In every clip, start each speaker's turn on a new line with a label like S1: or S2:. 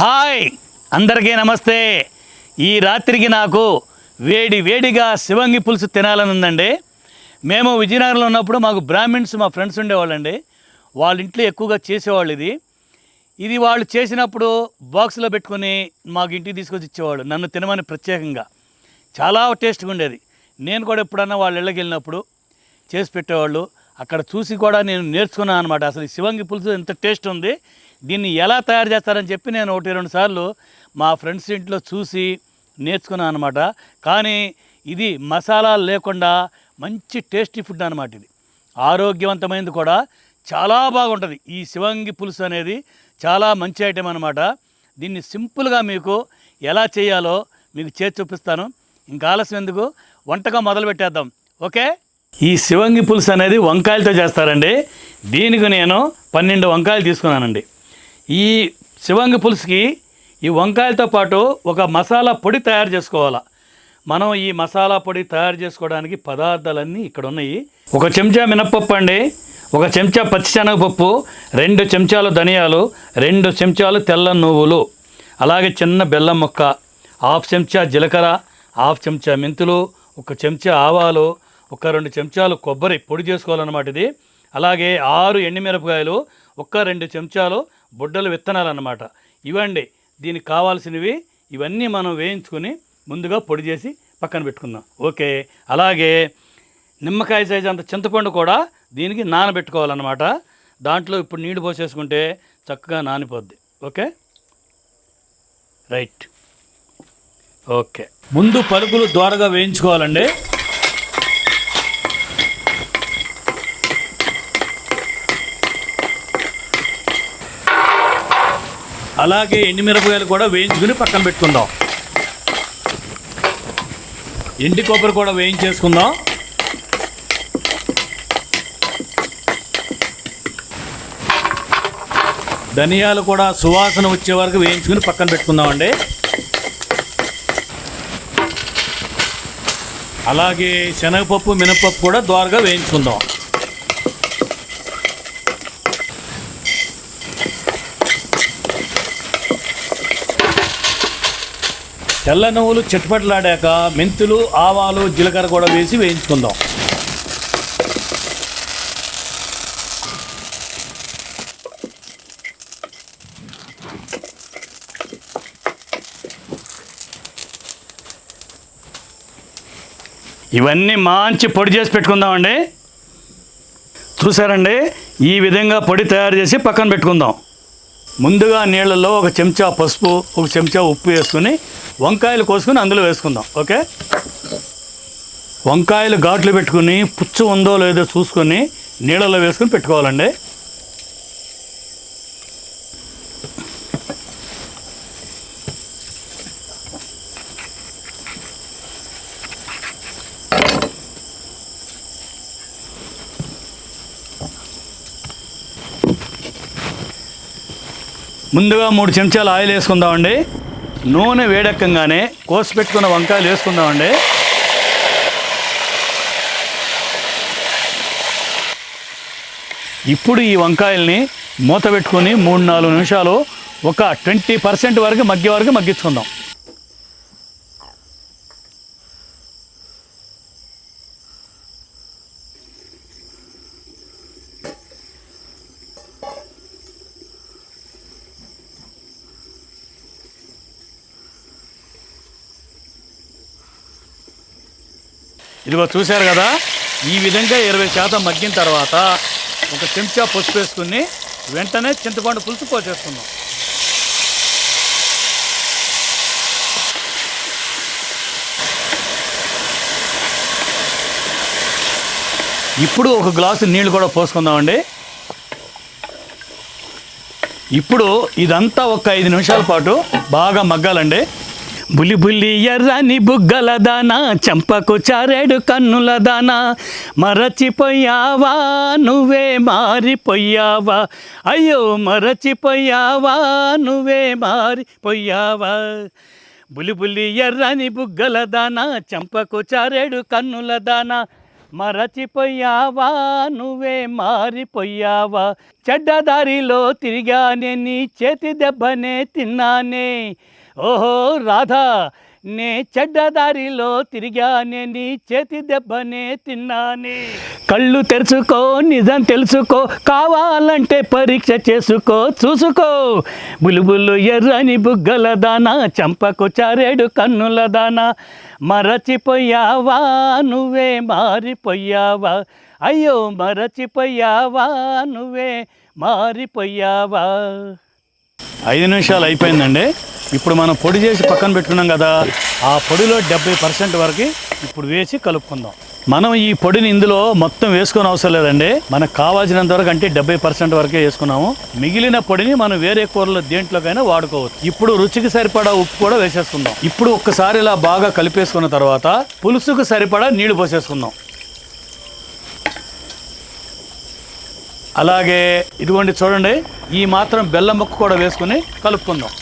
S1: Hi! అందరికీ నమస్తే. ఈ రాత్రికి నాకు వేడి వేడిగా శివంగి పులుసు తినాలని ఉందండి మేము విజయనగరంలో ఉన్నప్పుడు మాకు బ్రాహ్మిన్స్ మా ఫ్రెండ్స్ ఉండేవాళ్ళండి. వాళ్ళ ఇంట్లో ఎక్కువగా చేసేవాళ్ళు ఇది. ఇది వాళ్ళు చేసినప్పుడు బాక్స్లో పెట్టుకొని మాకు ఇంటికి తీసుకొచ్చి ఇచ్చేవాళ్ళు. నన్ను తినమని ప్రత్యేకంగా. చాలా టేస్ట్గా ఉండేది. నేను కూడా ఎప్పుడన్నా వాళ్ళ ఇళ్ళకి వెళ్ళినప్పుడు చేసి పెట్టేవాళ్ళు. అక్కడ చూసి కూడా నేను నేర్చుకున్నాను అనమాట అసలు శివంగి పులుసు ఎంత టేస్ట్ ఉంది. దీన్ని ఎలా తయారు చేస్తారని చెప్పి నేను ఒకటి రెండు సార్లు మా ఫ్రెండ్స్ ఇంట్లో చూసి నేర్చుకున్నాను అనమాట కానీ ఇది మసాలా లేకుండా మంచి టేస్టీ ఫుడ్ అనమాట ఇది. ఆరోగ్యవంతమైనది కూడా. చాలా బాగుంటుంది. ఈ శివంగి పులుసు అనేది చాలా మంచి ఐటెం అనమాట దీన్ని సింపుల్గా మీకు ఎలా చేయాలో మీకు చేసి చూపిస్తాను. ఇంకా ఆలస్యం ఎందుకు? వంటగా మొదలు పెట్టేద్దాం. ఓకే? ఈ శివంగి పులుసు అనేది వంకాయలతో చేస్తారండి. దీనికి నేను పన్నెండు వంకాయలు తీసుకున్నానండి. ఈ శివంగి పులుసుకి ఈ వంకాయలతో పాటు ఒక మసాలా పొడి తయారు చేసుకోవాలా. మనం ఈ మసాలా పొడి తయారు చేసుకోవడానికి పదార్థాలన్నీ ఇక్కడ ఉన్నాయి. ఒక చెంచా మినప్పప్పు అండి ఒక చెంచా పచ్చిశనగపప్పు రెండు చెంచాలు ధనియాలు రెండు చెంచాలు తెల్ల నువ్వులు అలాగే చిన్న బెల్లం ముక్క హాఫ్ చెంచా జీలకర్ర హాఫ్ చెంచా మెంతులు ఒక చెంచా ఆవాలు ఒక రెండు చెంచాలు కొబ్బరి పొడి చేసుకోవాలన్నమాట ఇది. అలాగే ఆరు ఎండుమిరపకాయలు ఒక్క రెండు చెంచాలు బుడ్డలు విత్తనాలు అన్నమాట ఇవండి దీనికి కావాల్సినవి ఇవన్నీ మనం వేయించుకొని ముందుగా పొడి చేసి పక్కన పెట్టుకుందాం. ఓకే అలాగే నిమ్మకాయ సైజు అంత చింతపండు కూడా దీనికి నానబెట్టుకోవాలన్నమాట. దాంట్లో ఇప్పుడు నీళ్ళు పోసేసుకుంటే చక్కగా నానిపోద్ది. ఓకే? రైట్. ఓకే. ముందు పలుకులు ద్వారగా వేయించుకోవాలండి. అలాగే ఎండుమిరపకాయలు కూడా వేయించుకుని పక్కన పెట్టుకుందాం. ఎండి కొబ్బరి కూడా వేయించేసుకుందాం. ధనియాలు కూడా సువాసన వచ్చే వరకు వేయించుకుని పక్కన పెట్టుకుందామండి. అలాగే శనగపప్పు మినపప్పు కూడా ద్వారగా వేయించుకుందాం. తెల్ల నువ్వులు చిట్పట్లాడాక మెంతులు ఆవాలు జీలకర్ర కూడా వేసి వేయించుకుందాం. ఇవన్నీ మంచి పొడి చేసి పెట్టుకుందామండి. చూసారండి? ఈ విధంగా పొడి తయారు చేసి పక్కన పెట్టుకుందాం. ముందుగా నీళ్ళల్లో ఒక చెంచా పసుపు ఒక చెంచా ఉప్పు వేసుకుని వంకాయలు కోసుకుని అందులో వేసుకుందాం ఓకే? వంకాయలు ఘాట్లు పెట్టుకుని పుచ్చు ఉందో లేదో చూసుకొని నీళ్ళలో వేసుకుని పెట్టుకోవాలండి. ముందుగా మూడు చెంచాలు ఆయిల్ వేసుకుందామండి. నూనె వేడెక్కగానే కోసి పెట్టుకున్న వంకాయలు వేసుకుందామండి. ఇప్పుడు ఈ వంకాయల్ని మూత పెట్టుకొని మూడు నాలుగు నిమిషాలు ఒక ట్వంటీ పర్సెంట్ వరకు మగ్గే వరకు మగ్గించుకుందాం. ఇదిగో చూశారు కదా ఈ విధంగా ఇరవై శాతం మగ్గిన తర్వాత ఒక చెంచా పసుపు వేసుకుని వెంటనే చింతపండు పులుసు పోసేసుకుందాం. ఇప్పుడు ఒక గ్లాసు నీళ్ళు కూడా పోసుకుందామండి. ఇప్పుడు ఇదంతా ఒక ఐదు నిమిషాల పాటు బాగా మగ్గాలండి. బులి బులి ఎర్రని బుగ్గల దానా చంపకు చారేడు కన్నుల దానా మరచిపోయావా నువ్వే మారిపోయావా? అయ్యో మరచిపోయావా నువ్వే మారిపోయావా? బులి బులి ఎర్రని బుగ్గల దానా చంపకు చారేడు కన్నుల దానా మరచిపోయావా నువ్వే మారిపోయావా? చెడ్డదారిలో తిరిగానే నీ చేతి దెబ్బనే తిన్నానే. ఓహో రాధా నే చెడ్డదారిలో తిరిగానే నీ చేతి దెబ్బనే తిన్నానే. కళ్ళు తెరుచుకో నిజం తెలుసుకో కావాలంటే పరీక్ష చేసుకో చూసుకో. బులుబులు ఎర్రని బుగ్గల దానా చంపకు చారేడు కన్నుల దానా. మరచిపోయావా నువ్వే మారిపోయావా. అయ్యో మరచిపోయావా నువ్వే మారిపోయావా. ఐదు నిమిషాలు అయిపోయిందండి. ఇప్పుడు మనం పొడి చేసి పక్కన పెట్టుకున్నాం కదా ఆ పొడిలో డెబ్బై పర్సెంట్ వరకు ఇప్పుడు వేసి కలుపుకుందాం. మనం ఈ పొడిని ఇందులో మొత్తం వేసుకొని అవసరం లేదండి. మనకు కావాల్సినంత వరకు అంటే డెబ్బై పర్సెంట్ వరకే వేసుకున్నాము. మిగిలిన పొడిని మనం వేరే కూరలో దేంట్లోకైనా వాడుకోవచ్చు. ఇప్పుడు రుచికి సరిపడా ఉప్పు కూడా వేసేసుకుందాం. ఇప్పుడు ఒక్కసారి ఇలా బాగా కలిపేసుకున్న తర్వాత పులుసుకు సరిపడా నీళ్ళు పోసేసుకుందాం. అలాగే ఇదిగోండి చూడండి ఈ మాత్రం బెల్లం ముక్క కూడా వేసుకుని కలుపుకుందాం.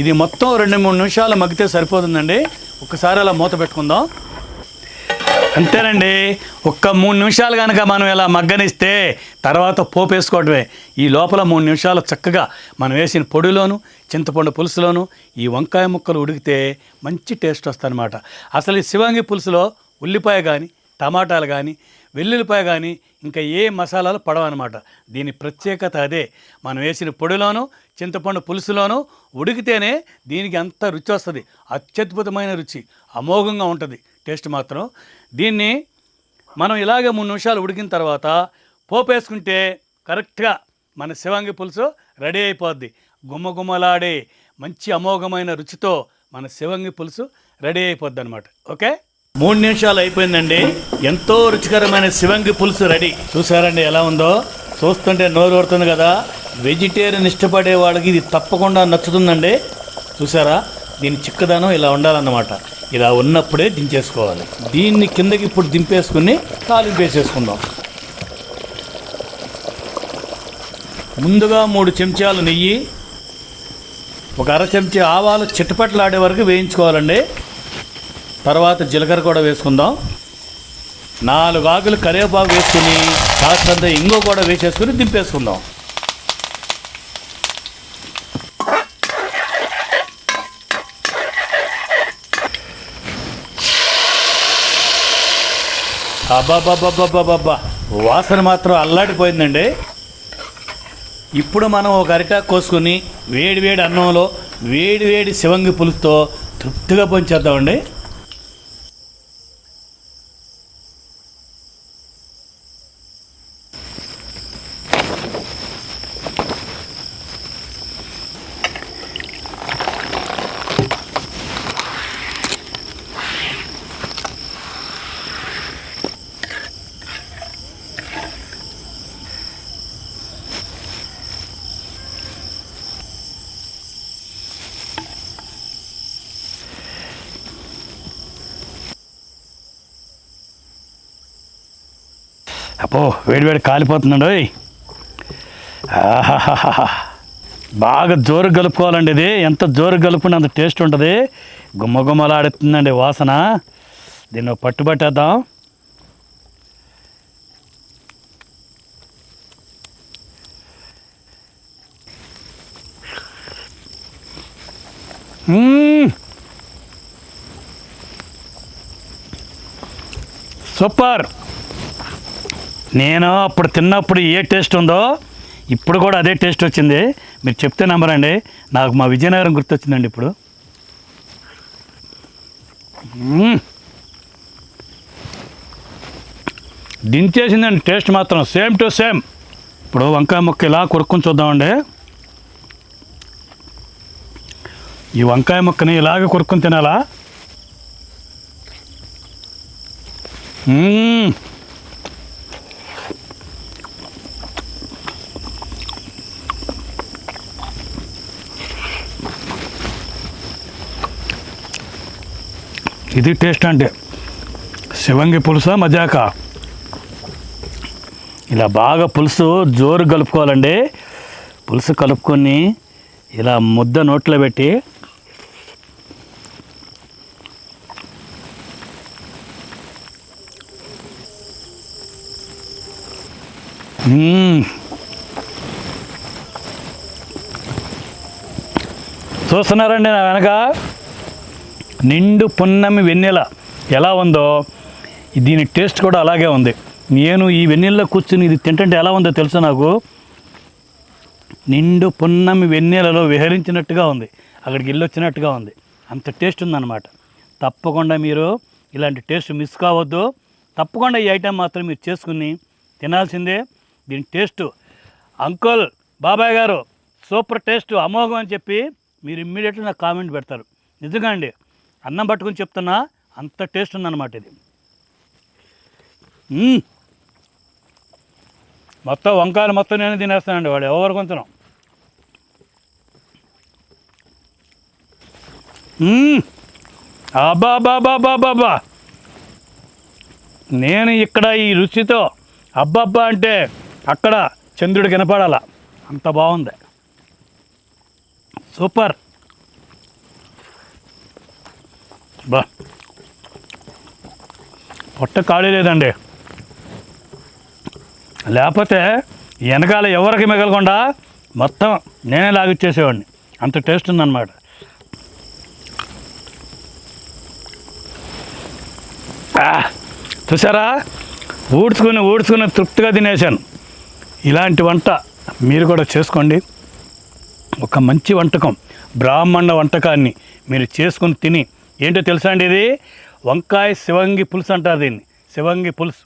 S1: ఇది మొత్తం రెండు మూడు నిమిషాలు మగ్గితే సరిపోతుందండి. ఒకసారి అలా మూత పెట్టుకుందాం. అంతేనండి ఒక్క మూడు నిమిషాలు కనుక మనం ఇలా మగ్గనిస్తే తర్వాత పోపు వేసుకోవడమే ఈ లోపల మూడు నిమిషాలు చక్కగా మనం వేసిన పొడిలోను చింతపండు పులుసులోను ఈ వంకాయ ముక్కలు ఉడికితే మంచి టేస్ట్ వస్తుందన్నమాట. అసలు ఈ శివంగి పులుసులో ఉల్లిపాయ కానీ టమాటాలు కానీ వెల్లుల్లిపాయ కానీ ఇంకా ఏ మసాలాలు పడవన్నమాట దీని ప్రత్యేకత అదే. మనం వేసిన పొడిలోను చింతపండు పులుసులోనూ ఉడికితేనే దీనికి అంత రుచి వస్తుంది. అత్యద్భుతమైన రుచి. అమోఘంగా ఉంటుంది. టేస్ట్ మాత్రం. దీన్ని మనం ఇలాగే మూడు నిమిషాలు ఉడికిన తర్వాత పోపు వేసుకుంటే కరెక్ట్గా మన శివంగి పులుసు రెడీ అయిపోద్ది. గుమ్మగుమ్మలాడే మంచి అమోఘమైన రుచితో మన శివంగి పులుసు రెడీ అయిపోద్ది అనమాట ఓకే? మూడు నిమిషాలు అయిపోయిందండి. ఎంతో రుచికరమైన శివంగి పులుసు రెడీ. చూసారండి ఎలా ఉందో? చూస్తుంటే నోరు ఊరుతుంది కదా. వెజిటేరియన్ ఇష్టపడే వాళ్ళకి ఇది తప్పకుండా నచ్చుతుందండి. చూసారా? దీని చిక్కదనం ఇలా ఉండాలన్నమాట. ఇలా ఉన్నప్పుడే దించేసుకోవాలి. దీన్ని కిందకి ఇప్పుడు దింపేసుకుని తాలింపు వేసేసుకుందాం. ముందుగా మూడు చెంచాలు నెయ్యి ఒక అర చెంచా ఆవాలు చిట్టపట్లాడే వరకు వేయించుకోవాలండి. తర్వాత జీలకర్ర కూడా వేసుకుందాం. నాలుగు ఆకులు కరివేపాకు వేసుకుని కాస్తంత ఇంగో కూడా వేసేసుకుని దింపేసుకుందాం. అబ్బాబ్బాబ్బాబ్బాబ్బా వాసన మాత్రం అల్లాడిపోయిందండి. ఇప్పుడు మనం ఒక అరిటాకు కోసుకుని వేడి వేడి అన్నంలో వేడి వేడి శివంగి పులుసుతో తృప్తిగా పంచేద్దామండి అపో వేడి వేడి కాలిపోతున్నాడు ఓయ్. బాగా జోరు కలుపుకోవాలండి ఇది. ఎంత జోరు కలుపుకుంటే అంత టేస్ట్ ఉంటుంది. గుమ్మ గుమ్మలాడుతుందండి వాసన. దీన్ని పట్టుబట్టేద్దాం. సూపర్. నేను అప్పుడు తిన్నప్పుడు ఏ టేస్ట్ ఉందో ఇప్పుడు కూడా అదే టేస్ట్ వచ్చింది. మీరు చెప్తే నమ్మరండి. నాకు మా విజయనగరం గుర్తొచ్చిందండి ఇప్పుడు. దించేసిందండి టేస్ట్ మాత్రం సేమ్ టు సేమ్. ఇప్పుడు వంకాయ ముక్క ఇలా కొరుక్కుని చూద్దామండి. ఈ వంకాయ ముక్కని ఇలాగ కొరుక్కుని తినాలా? ఇది టేస్ట్ అంటే. శివంగి పులుస మజాక? ఇలా బాగా పులుసు జోరు కలుపుకోవాలండి. పులుసు కలుపుకొని ఇలా ముద్ద నోట్లో పెట్టి చూస్తున్నారండి నా వెనక? నిండు పున్నమి వెన్నెల ఎలా ఉందో దీని టేస్ట్ కూడా అలాగే ఉంది. నేను ఈ వెన్నెల్లో కూర్చుని ఇది తింటుంటే ఎలా ఉందో తెలుసు నాకు? నిండు పున్నమి వెన్నెలలో విహరించినట్టుగా ఉంది. అక్కడికి వెళ్ళి వచ్చినట్టుగా ఉంది. అంత టేస్ట్ ఉందన్నమాట. తప్పకుండా మీరు ఇలాంటి టేస్ట్ మిస్ కావద్దు. తప్పకుండా ఈ ఐటెం మాత్రం మీరు చేసుకుని తినాల్సిందే. దీని టేస్ట్ అంకుల్ బాబాయ్ గారు సూపర్ టేస్ట్ అమోఘం అని చెప్పి మీరు ఇమ్మీడియట్గా నాకు కామెంట్ పెడతారు. నిజంగా అండి అన్నం పట్టుకుని చెప్తున్నా అంత టేస్ట్ ఉందన్నమాట ఇది. మొత్తం వంకాయలు మొత్తం నేను తినేస్తానండి వాడు ఎవరు కొంచెం అబ్బా బాబా బాబా నేను ఇక్కడ ఈ రుచితో అబ్బబ్బా అంటే అక్కడ చంద్రుడు కనపడాల అంత బాగుంది. సూపర్. బా. పొట్ట ఖాళీ లేదండి. లేకపోతే వెనకాల ఎవరికి మిగలకుండా మొత్తం నేనే లాగిచ్చేసేవాడిని. అంత టేస్ట్ ఉందన్నమాట. చూసారా? ఊడ్చుకుని ఊడ్చుకుని తృప్తిగా తినేశాను. ఇలాంటి వంట మీరు కూడా చేసుకోండి. ఒక మంచి వంటకం బ్రాహ్మణ వంటకాన్ని మీరు చేసుకుని తిని ఏంటో తెలుసా అండి ఇది? వంకాయ శివంగి పులుసు అంటారు దీన్ని. శివంగి పులుసు.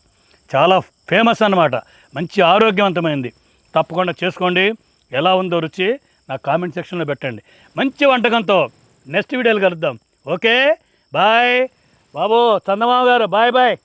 S1: చాలా ఫేమస్ అన్నమాట. మంచి ఆరోగ్యవంతమైంది. తప్పకుండా చేసుకోండి. ఎలా ఉందో రుచి నా కామెంట్ సెక్షన్లో పెట్టండి. మంచి వంటకంతో నెక్స్ట్ వీడియోలు కలుద్దాం. ఓకే? బాయ్. బాబు చందమామ గారు బాయ్ బాయ్.